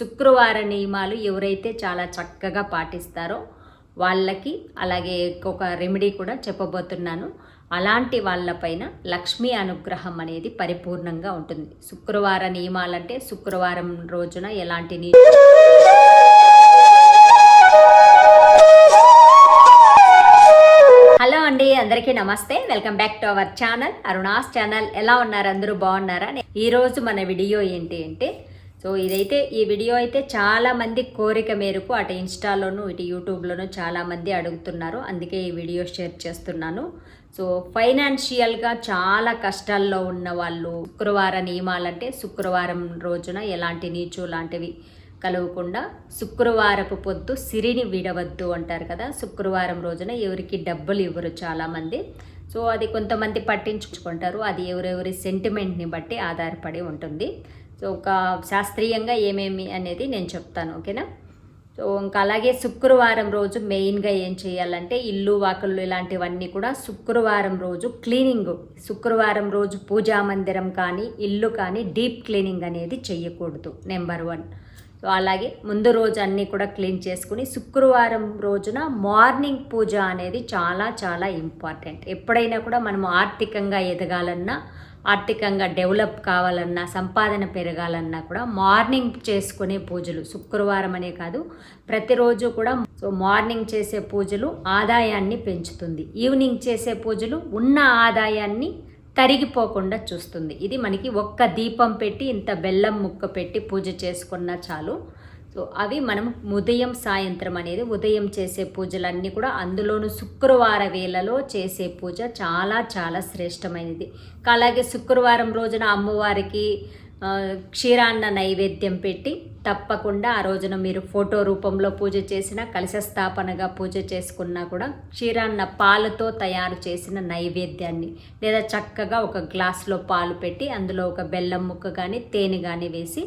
శుక్రవార నియమాలు ఎవరైతే చాలా చక్కగా పాటిస్తారో వాళ్ళకి అలాగే ఒక రెమెడీ కూడా చెప్పబోతున్నాను. అలాంటి వాళ్ళపైన లక్ష్మీ అనుగ్రహం అనేది పరిపూర్ణంగా ఉంటుంది. శుక్రవార నియమాలంటే శుక్రవారం రోజున ఎలాంటి నీ హలో అండి అందరికీ నమస్తే. Welcome back to our channel Aruna's channel. ఎలా ఉన్నారు? అందరూ బాగున్నారా? ఈరోజు మన వీడియో ఏంటి అంటే సో ఇదైతే ఈ వీడియో అయితే చాలామంది కోరిక మేరకు అటు ఇన్స్టాలోను ఇటు యూట్యూబ్లోను చాలామంది అడుగుతున్నారు. అందుకే ఈ వీడియో షేర్ చేస్తున్నాను. సో ఫైనాన్షియల్గా చాలా కష్టాల్లో ఉన్న వాళ్ళు శుక్రవార నియమాలంటే శుక్రవారం రోజున ఎలాంటి నీచు లాంటివి కలవకుండా శుక్రవారపు పొద్దు సిరిని విడవద్దు అంటారు కదా. శుక్రవారం రోజున ఎవరికి డబ్బులు ఇవ్వరు చాలామంది సో అది కొంతమంది పట్టించుకుంటారు. అది ఎవరెవరి సెంటిమెంట్ని బట్టి ఆధారపడి ఉంటుంది. సో ఒక శాస్త్రీయంగా ఏమేమి అనేది నేను చెప్తాను ఓకేనా? సో ఇంకా అలాగే శుక్రవారం రోజు మెయిన్గా ఏం చేయాలంటే ఇల్లు వాకిళ్ళు ఇలాంటివన్నీ కూడా శుక్రవారం రోజు క్లీనింగ్ శుక్రవారం రోజు పూజా మందిరం కానీ ఇల్లు కానీ డీప్ క్లీనింగ్ అనేది చేయకూడదు నెంబర్ వన్. సో అలాగే ముందు రోజు అన్నీ కూడా క్లీన్ చేసుకుని శుక్రవారం రోజున మార్నింగ్ పూజ అనేది చాలా చాలా ఇంపార్టెంట్. ఎప్పుడైనా కూడా మనం ఆర్థికంగా ఎదగాలన్నా ఆర్థికంగా డెవలప్ కావాలన్నా సంపాదన పెరగాలన్నా కూడా మార్నింగ్ చేసుకునే పూజలు శుక్రవారం అనే కాదు ప్రతిరోజు కూడా సో మార్నింగ్ చేసే పూజలు ఆదాయాన్ని పెంచుతుంది. ఈవినింగ్ చేసే పూజలు ఉన్న ఆదాయాన్ని తరిగిపోకుండా చూస్తుంది. ఇది మనకి ఒక్క దీపం పెట్టి ఇంత బెల్లం ముక్క పెట్టి పూజ చేసుకున్నా చాలు. సో అవి మనం ఉదయం సాయంత్రం అనేది ఉదయం చేసే పూజలన్నీ కూడా అందులోనూ శుక్రవార వేళలో చేసే పూజ చాలా చాలా శ్రేష్టమైనది. అలాగే శుక్రవారం రోజున అమ్మవారికి క్షీరాన్న నైవేద్యం పెట్టి తప్పకుండా ఆ రోజున మీరు ఫోటో రూపంలో పూజ చేసిన కలశ స్థాపనగా పూజ చేసుకున్నా కూడా క్షీరాన్న పాలతో తయారు చేసిన నైవేద్యాన్ని లేదా చక్కగా ఒక గ్లాస్లో పాలు పెట్టి అందులో ఒక బెల్లం ముక్క కానీ తేనె కానీ వేసి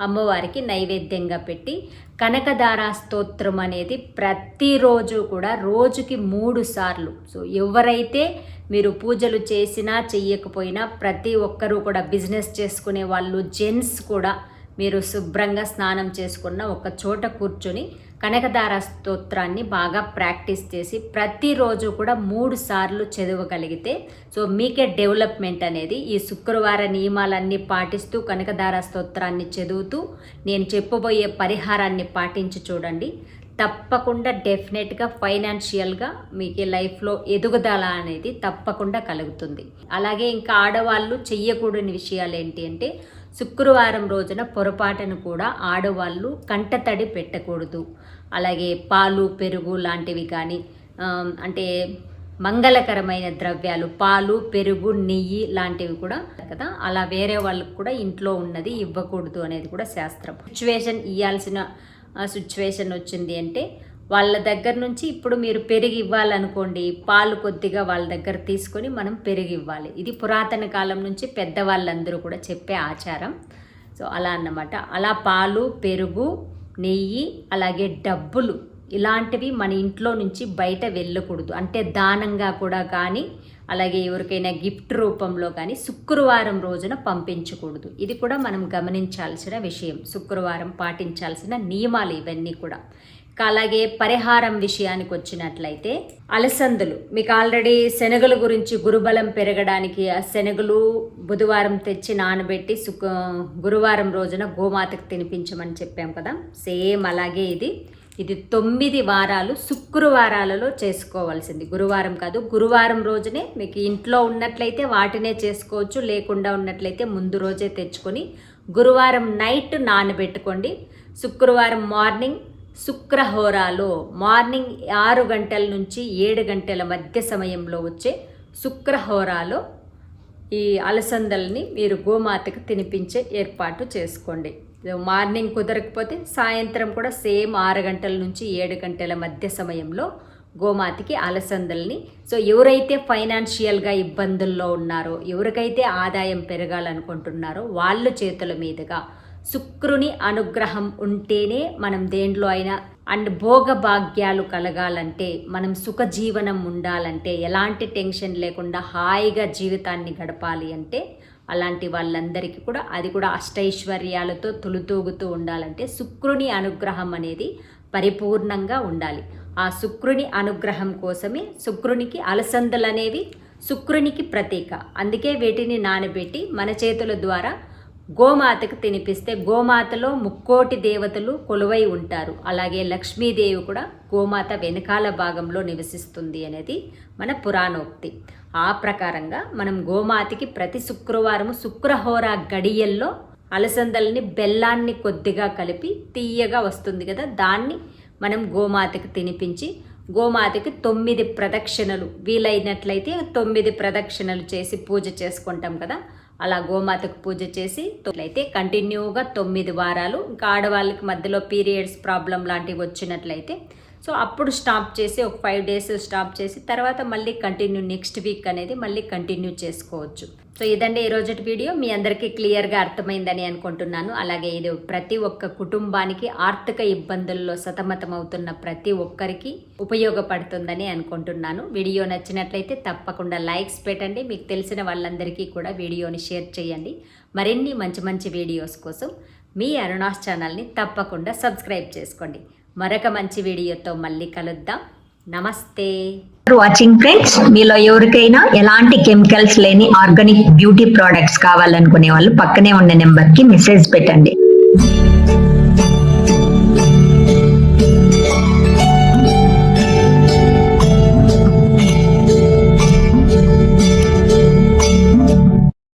అమ్మవారికి నైవేద్యంగా పెట్టి కనకదార స్తోత్రం అనేది ప్రతిరోజు కూడా రోజుకి మూడు సార్లు. సో ఎవరైతే మీరు పూజలు చేసినా చెయ్యకపోయినా ప్రతి ఒక్కరూ కూడా బిజినెస్ చేసుకునే వాళ్ళు జెంట్స్ కూడా మీరు శుభ్రంగా స్నానం చేసుకున్న ఒక చోట కూర్చొని కనకదార స్తోత్రాన్ని బాగా ప్రాక్టీస్ చేసి ప్రతిరోజు కూడా మూడు సార్లు చదవగలిగితే సో మీకే డెవలప్మెంట్ అనేది ఈ శుక్రవార నియమాలన్నీ పాటిస్తూ కనకదార స్తోత్రాన్ని చదువుతూ నేను చెప్పబోయే పరిహారాన్ని పాటించి చూడండి. తప్పకుండా డెఫినెట్గా ఫైనాన్షియల్గా మీకు లైఫ్లో ఎదుగుదల అనేది తప్పకుండా కలుగుతుంది. అలాగే ఇంకా ఆడవాళ్ళు చెయ్యకూడని విషయాలు ఏంటి అంటే శుక్రవారం రోజున పొరపాటును కూడా ఆడవాళ్ళు కంటతడి పెట్టకూడదు. అలాగే పాలు పెరుగు లాంటివి కానీ అంటే మంగళకరమైన ద్రవ్యాలు పాలు పెరుగు నెయ్యి లాంటివి కూడా కదా అలా వేరే వాళ్ళకు కూడా ఇంట్లో ఉన్నది ఇవ్వకూడదు అనేది కూడా శాస్త్రం. సిచ్యువేషన్ ఇవ్వాల్సిన సిచ్యువేషన్ వచ్చింది అంటే వాళ్ళ దగ్గర నుంచి ఇప్పుడు మీరు పెరిగి ఇవ్వాలనుకోండి పాలు కొద్దిగా వాళ్ళ దగ్గర తీసుకొని మనం పెరిగి ఇవ్వాలి. ఇది పురాతన కాలం నుంచి పెద్దవాళ్ళందరూ కూడా చెప్పే ఆచారం. సో అలా అన్నమాట. అలా పాలు పెరుగు నెయ్యి అలాగే డబ్బులు ఇలాంటివి మన ఇంట్లో నుంచి బయట వెళ్ళకూడదు. అంటే దానంగా కూడా కానీ అలాగే ఎవరికైనా గిఫ్ట్ రూపంలో కానీ శుక్రవారం రోజున పంపించకూడదు. ఇది కూడా మనం గమనించాల్సిన విషయం. శుక్రవారం పాటించాల్సిన నియమాలు ఇవన్నీ కూడా. అలాగే పరిహారం విషయానికి వచ్చినట్లయితే అలసందులు. మీకు ఆల్రెడీ శనగల గురించి గురుబలం పెరగడానికి ఆ శనగలు బుధవారం తెచ్చి నానబెట్టి సుక్ గురువారం రోజున గోమాతకు తినిపించమని చెప్పాం కదా. సేమ్ అలాగే ఇది. ఇది తొమ్మిది వారాలు శుక్రవారాలలో చేసుకోవాల్సింది. గురువారం కాదు గురువారం రోజునే మీకు ఇంట్లో ఉన్నట్లయితే వాటినే చేసుకోవచ్చు లేకుండా ఉన్నట్లయితే ముందు రోజే తెచ్చుకొని గురువారం నైట్ నానబెట్టుకోండి. శుక్రవారం మార్నింగ్ శుక్రహోరాలో మార్నింగ్ ఆరు గంటల నుంచి ఏడు గంటల మధ్య సమయంలో వచ్చే శుక్రహోరాలో ఈ అలసందల్ని మీరు గోమాతకు తినిపించే ఏర్పాటు చేసుకోండి. మార్నింగ్ కుదరకపోతే సాయంత్రం కూడా సేమ్ ఆరు గంటల నుంచి ఏడు గంటల మధ్య సమయంలో గోమాతకి అలసందల్ని. సో ఎవరైతే ఫైనాన్షియల్గా ఇబ్బందుల్లో ఉన్నారో ఎవరికైతే ఆదాయం పెరగాలనుకుంటున్నారో వాళ్ళ చేతుల మీదుగా శుక్రుని అనుగ్రహం ఉంటేనే మనం దేంట్లో అయినా అండ్ భోగభాగ్యాలు కలగాలంటే మనం సుఖజీవనం ఉండాలంటే ఎలాంటి టెన్షన్ లేకుండా హాయిగా జీవితాన్ని గడపాలి అంటే అలాంటి వాళ్ళందరికీ కూడా అది కూడా అష్టైశ్వర్యాలతో తులుతూగుతూ ఉండాలంటే శుక్రుని అనుగ్రహం అనేది పరిపూర్ణంగా ఉండాలి. ఆ శుక్రుని అనుగ్రహం కోసమే శుక్రునికి అలసందలు అనేవి శుక్రునికి ప్రతీక. అందుకే వీటిని నానబెట్టి మన చేతుల ద్వారా గోమాతకు తినిపిస్తే గోమాతలో ముక్కోటి దేవతలు కొలువై ఉంటారు. అలాగే లక్ష్మీదేవి కూడా గోమాత వెనకాల భాగంలో నివసిస్తుంది అనేది మన పురాణోక్తి. ఆ ప్రకారంగా మనం గోమాతకి ప్రతి శుక్రవారం శుక్రహోర గడియల్లో అలసందల్ని బెల్లాన్ని కొద్దిగా కలిపి తీయగా వస్తుంది కదా దాన్ని మనం గోమాతకి తినిపించి గోమాతకి తొమ్మిది ప్రదక్షిణలు వీలైనట్లయితే తొమ్మిది ప్రదక్షిణలు చేసి పూజ చేసుకుంటాం కదా అలా గోమాతకు పూజ చేసి అయితే కంటిన్యూగా తొమ్మిది వారాలు. ఇంకా ఆడవాళ్ళకి మధ్యలో పీరియడ్స్ ప్రాబ్లం లాంటివి వచ్చినట్లయితే సో అప్పుడు స్టాప్ చేసి ఒక ఫైవ్ డేస్ స్టాప్ చేసి తర్వాత మళ్ళీ కంటిన్యూ నెక్స్ట్ వీక్ అనేది మళ్ళీ కంటిన్యూ చేసుకోవచ్చు. సో ఇదండి ఈ వీడియో. మీ అందరికీ క్లియర్గా అర్థమైందని అనుకుంటున్నాను. అలాగే ఇది ప్రతి ఒక్క కుటుంబానికి ఆర్థిక ఇబ్బందుల్లో సతమతమవుతున్న ప్రతి ఒక్కరికి ఉపయోగపడుతుందని అనుకుంటున్నాను. వీడియో నచ్చినట్లయితే తప్పకుండా లైక్స్ పెట్టండి. మీకు తెలిసిన వాళ్ళందరికీ కూడా వీడియోని షేర్ చేయండి. మరిన్ని మంచి మంచి వీడియోస్ కోసం మీ అరుణాస్ ఛానల్ని తప్పకుండా సబ్స్క్రైబ్ చేసుకోండి. మరొక మంచి వీడియోతో మళ్ళీ కలుద్దాం. నమస్తే. వాచింగ్ ఫ్రెండ్స్ మీలో ఎవరికైనా ఎలాంటి కెమికల్స్ లేని ఆర్గానిక్ బ్యూటీ ప్రోడక్ట్స్ కావాలనుకునే వాళ్ళు పక్కనే ఉన్న నెంబర్కి మెసేజ్ పెట్టండి.